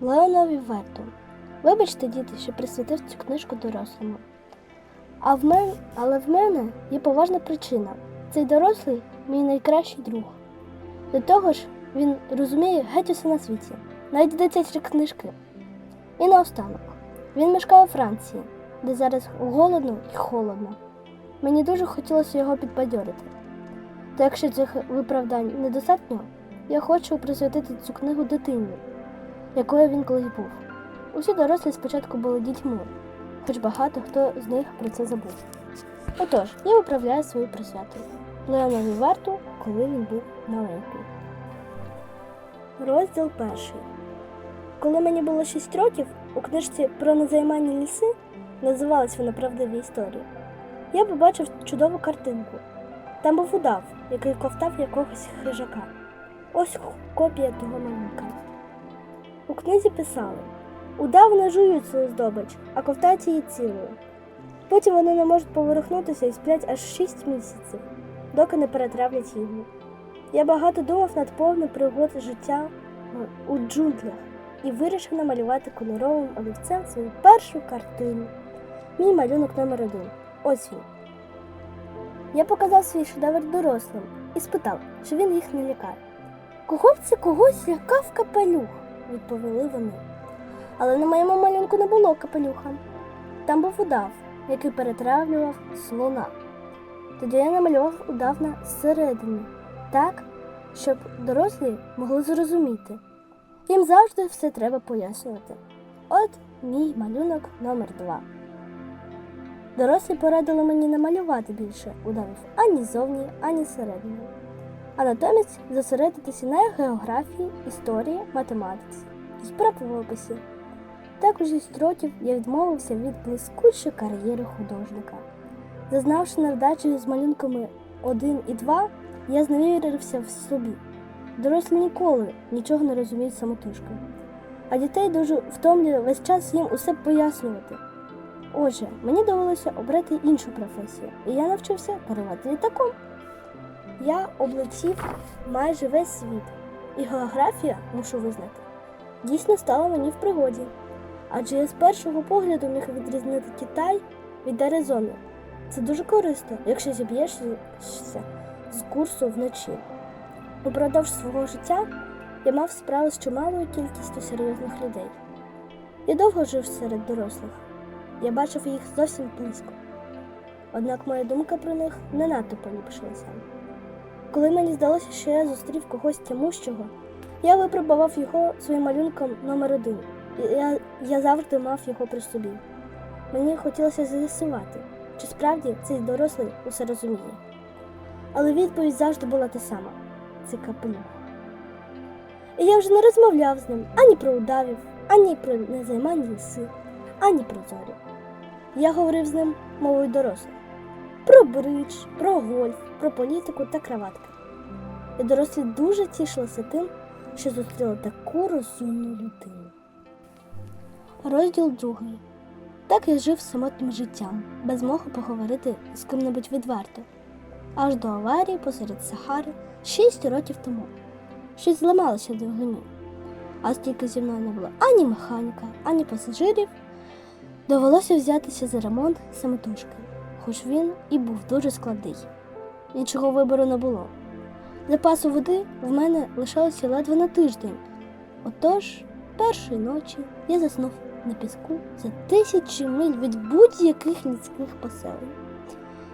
Леонові Верту. Вибачте, діти, що присвятив цю книжку дорослому. А в мен... Але в мене є поважна причина. Цей дорослий мій найкращий друг. До того ж, він розуміє геть усе на світі, навіть дитячі книжки. І наостанок, він мешкає у Франції, де зараз голодно і холодно. Мені дуже хотілося його підбадьорити. Та якщо цих виправдань недостатньо, я хочу присвятити цю книгу дитині, якою він колись був. Усі дорослі спочатку були дітьми, хоч багато хто з них про це забув. Отож, я виправляю свою присвяту Леонові варту, коли він був маленький. Розділ перший. Коли мені було 6 років, у книжці про незайманні ліси називалась вона правдиві історії, я побачив чудову картинку. Там був удав, який ковтав якогось хижака. Ось копія того малюнка. У книзі писали: удав не жують свою здобич, а ковтають її цілою. Потім вони не можуть поворухнутися і сплять аж 6 місяців, доки не перетравлять їжу. Я багато думав над повним пригод життя е, у джунглях і вирішив намалювати кольоровим олівцем свою першу картину. Мій малюнок номер один. Ось він. Я показав свій шедевр дорослим і спитав, чи він їх не лякає. Кого це когось лякав капелюх, відповіли вони. Але на моєму малюнку не було капелюха. Там був удав, який перетравлював слона. Тоді я намалював удав на середині, так, щоб дорослі могли зрозуміти. Їм завжди все треба пояснювати. От мій малюнок номер два. Дорослі порадили мені не малювати більше удавів ані зовні, ані середини, а натомість зосередитися на географії, історії, математиці і правописі. Також із років я відмовився від блискучої кар'єри художника. Зазнавши невдачі з малюнками 1 і 2, я зневірився в собі. Дорослі ніколи нічого не розуміють самотужки, а дітей дуже втомлює весь час їм усе пояснювати. Отже, мені довелося обрати іншу професію, і я навчився керувати літаком. Я облетів майже весь світ, і географія, мушу визнати, дійсно стала мені в пригоді. Адже я з першого погляду міг відрізнити Китай від Аризони. Це дуже корисно, якщо зіб'єшся з курсу вночі. Упродовж свого життя я мав справу з чималою кількістю серйозних людей. Я довго жив серед дорослих. Я бачив їх зовсім близько. Однак моя думка про них не надто поліпшилася. Коли мені здалося, що я зустрів когось тямущого, я випробував його своїм малюнком номер один. Я, я завжди мав його при собі. Мені хотілося з'ясувати, чи справді цей дорослий усе розуміє. Але відповідь завжди була та сама це капелюх. І я вже не розмовляв з ним ані про удавів, ані про незаймані ліси, ані про зорі. Я говорив з ним мовою дорослих про бридж, про гольф, про політику та краватки. І дорослі дуже тішилися тим, що зустріли таку розумну людину. Розділ другий. Так я жив самотнім життям, без мого поговорити з ким-небудь відверто, аж до аварії посеред Сахари шість років тому. Щось зламалося в двигуні, а стільки зі мною не було ані механіка, ані пасажирів. Довелося взятися за ремонт самотужки, хоч він і був дуже складний. Нічого вибору не було. Запасу води в мене лишалося ледве на тиждень. Отож, першої ночі я заснув на піску за тисячі миль від будь-яких людських поселень.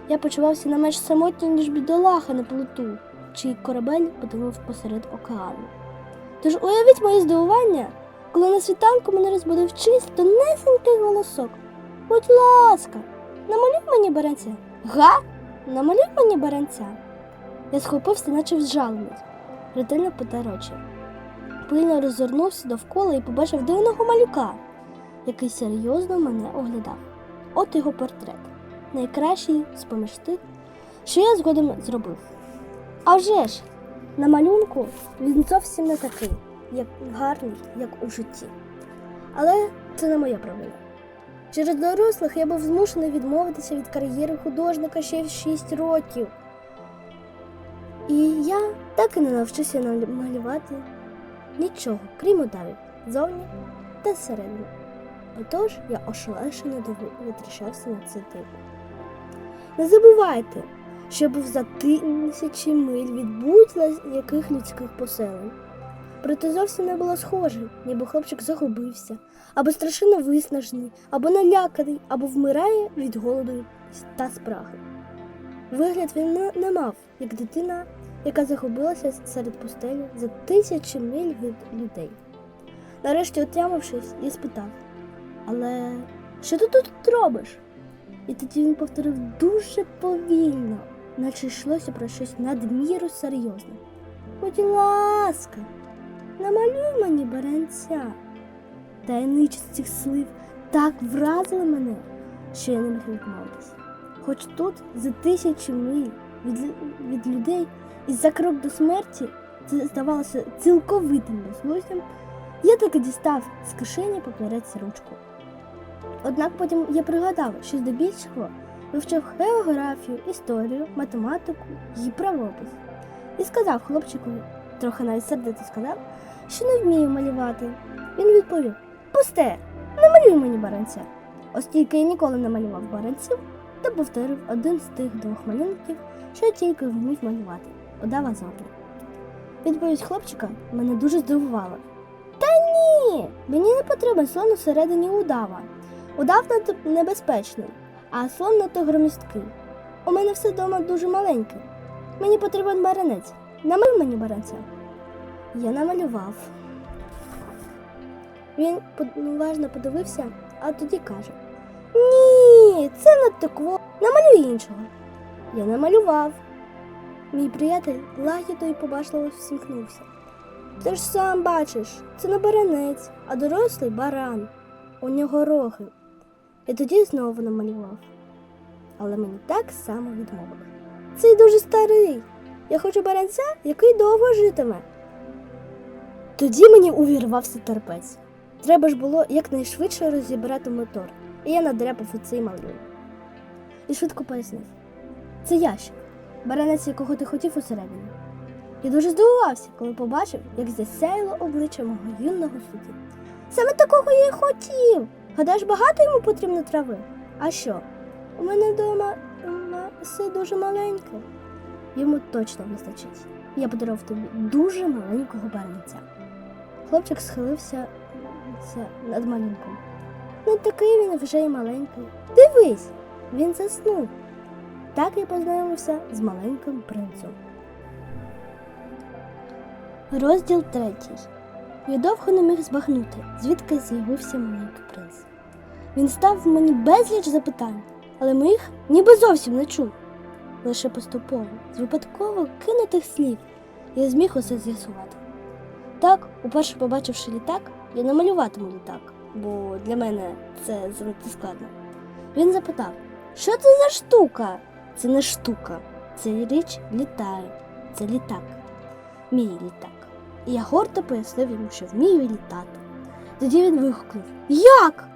Я почувався не менш самотній, ніж бідолаха на плоту, чий корабель потонув посеред океану. Тож уявіть моє здивування, коли на світанку мене розбудив чийсь тонесенький голосок. Будь ласка, намалюй мені баранця. Га? Намалюй мені баранця. Я схопився, наче вжалений, ретельно потер очі. Пильно роззирнувся довкола і побачив дивного малюка, який серйозно мене оглядав. От його портрет, найкращий з поміж тих, що я згодом зробив. А вже ж, на малюнку він зовсім не такий, як гарний, як у житті. Але це не моя провина. Через дорослих я був змушений відмовитися від кар'єри художника ще в 6 років. І я так і не навчився малювати нічого, крім удавів. зовні та зсередини. Отож я ошелешено витріщався на це диво. Не забувайте, що був за тисячі миль від будь-яких людських поселень. Проте зовсім не було схоже, ніби хлопчик загубився, або страшенно виснажений, або наляканий, або вмирає від голоду та спраги. Вигляд він не мав, як дитина, яка загубилася серед пустелі за тисячі миль від людей. Нарешті, отямившись, я спитав: Але що ти тут робиш? І тоді він повторив дуже повільно, наче йшлося про щось надміру серйозне. Будь ласка, намалюй мені баранця. Таємничість цих слів так вразили мене, що я не міг відмовитися. Хоч тут за тисячі миль від, від людей і за крок до смерті це здавалося цілковитим безглуздям, я таки дістав з кишені папірець ручку. Однак потім я пригадав, що здебільшого вивчав географію, історію, математику і правопис. І сказав хлопчикові, трохи навіть сердито сказав, що не вмію малювати. Він відповів: Пусте, не малюй мені баранця. Оскільки я ніколи не малював баранців, то повторив один з тих двох малюнків, що я тільки вмів малювати. Удава зовні. Відповідь хлопчика мене дуже здивувала. Та ні, мені не потрібен слон усередині удава. Удав надто небезпечний, а слон надто громісткий. У мене все вдома дуже маленьке. Мені потрібен баранець. Намалюй мені баранця. Я намалював. Він уважно подивився, а тоді каже: Ні, це надто кво. Намалюй іншого. Я намалював. Мій приятель лагідно і побачливо всміхнувся. Ти ж сам бачиш, це не баранець, а дорослий баран. У нього роги. І тоді знову намалював. Але мені так само відмовили. Цей дуже старий. Я хочу баранця, який довго житиме. Тоді мені увірвався терпець. Треба ж було якнайшвидше розібрати мотор, і я надряпав у цей малюнок. І швидко пояснив: це ящик, баранець, якого ти хотів усередині. Я дуже здивувався, коли побачив, як засяяло обличчя мого юного судді. Саме такого я й хотів. Гадаєш, багато йому потрібно трави? А що? У мене вдома все дуже маленьке. Йому точно вистачить. Я подарував тобі дуже маленького баранця. Хлопчик схилився над малюнком. Не такий він вже й маленький. Дивись, він заснув. Так я познайомився з маленьким принцем. Розділ третій. Я довго не міг збагнути, звідки з'явився маленький принц. Він став мені безліч запитань, але моїх ніби зовсім не чув. Лише поступово, з випадково кинутих слів, я зміг усе з'ясувати. Так, уперше побачивши літак, я намалюватиму літак, бо для мене це занадто складно. Він запитав, що це за штука? Це не штука, це річ літає, це літак, мій літак. І я гордо пояснив йому, що вмію літати. Тоді він вигукнув: Як?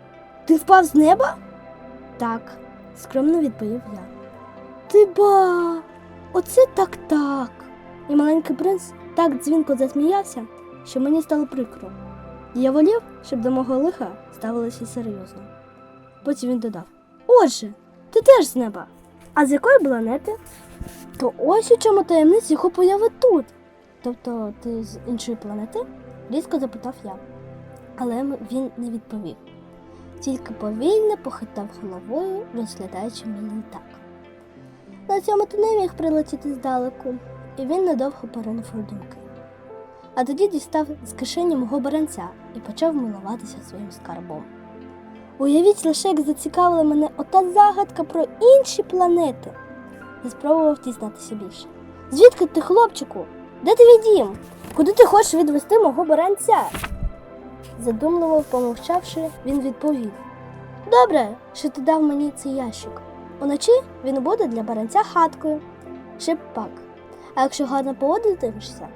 Ти впав з неба? Так, скромно відповів я. Ти ба, оце так так. І маленький принц так дзвінко засміявся, що мені стало прикро. І Я волів, щоб до мого лиха ставилося серйозно. Потім він додав: Отже, ти теж з неба. А з якої планети? То ось у чому таємниця його появи тут. Тобто ти з іншої планети? різко запитав я. Але він не відповів. Тільки повільно похитав головою, розглядаючи мій літак. На цьому ти не міг прилетіти здалеку, і він недовго у думки. А тоді дістав з кишені мого баранця і почав милуватися своїм скарбом. Уявіть лише, як зацікавила мене ота загадка про інші планети. Я спробував дізнатися більше. Звідки ти, хлопчику? Де твій дім? Куди ти хочеш відвести мого баранця? Задумливо помовчавши, він відповів: Добре, що ти дав мені цей ящик. Уночі він буде для баранця хаткою. Ще пак. А якщо гарно поводитимешся,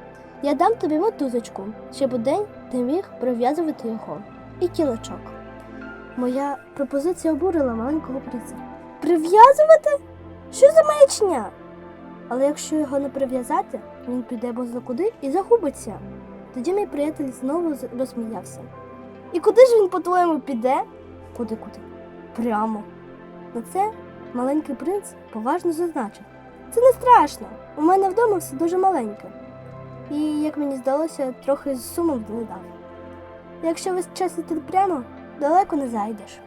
я дам тобі мотузочку, щоб удень ти міг прив'язувати його і кілочок. Моя пропозиція обурила маленького принца. Прив'язувати? Що за маячня? Але якщо його не прив'язати, він піде куди і загубиться. Тоді мій приятель знову розсміявся. І куди ж він, по-твоєму, піде? Куди куди? Прямо. На це маленький принц поважно зазначив. Це не страшно. У мене вдома все дуже маленьке. І, як мені здалося, трохи з сумом додав. Якщо весь час іти прямо, далеко не зайдеш.